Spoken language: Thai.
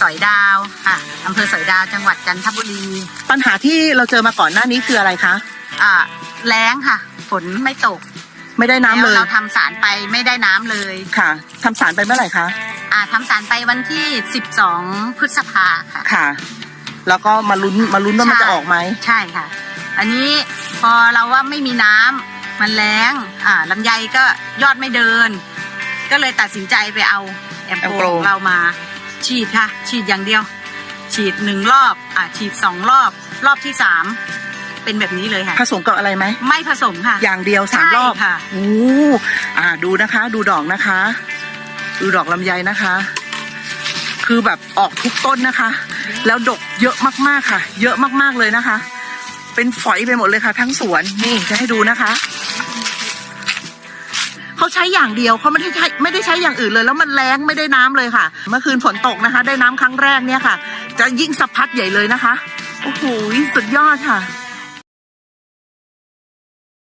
สอยดาวค่ะอำเภอสอยดาวจังหวัดจันทบุรีปัญหาที่เราเจอมาก่อนหน้านี้คืออะไรคะ อ่าแล้งค่ะ ฝนไม่ตกไม่ได้น้ำแล้วเลยเราทำสารไปไม่ได้น้ำเลยค่ะทำสารไปเมื่อไหร่คะ อ่าทำสารไปวันที่ 12 พฤษภาค่ะ ค่ะ แล้วก็มาลุ้นมาลุ้นว่ามันจะออกไหม ใช่ค่ะ อันนี้พอเราว่าไม่มีน้ำมันแล้งอ่าลำไยก็ยอดไม่เดิน ก็เลยตัดสินใจไปเอาแอมแอมโปโปรของเรามาฉีดค่ะ ฉีดอย่างเดียว ฉีดหนึ่งรอบอ่าฉีดสองรอบ รอบที่สามเป็นแบบนี้เลยค่ะ ผสมกับอะไรไหม ไม่ผสมค่ะ อย่างเดียวสามรอบใช่ค่ะ โอ้อ่า ดูนะคะ ดูดอกนะคะ ดูดอกลำไยนะคะ คือแบบออกทุกต้นนะคะ แล้วดกเยอะมากๆค่ะ เยอะมากๆเลยนะคะ เป็นฝอยไปหมดเลยค่ะ ทั้งสวน นี่จะให้ดูนะคะ เขาใช้อย่างเดียวเขาไม่ได้ใช้ไม่ได้ใช้อย่างอื่นเลย แล้วมันแรงไม่ได้น้ำเลยค่ะ เมื่อคืนฝนตกนะคะ ได้น้ำครั้งแรกเนี่ยค่ะ จะยิ่งสะพัดใหญ่เลยนะคะโอ้โหสุดยอดค่ะ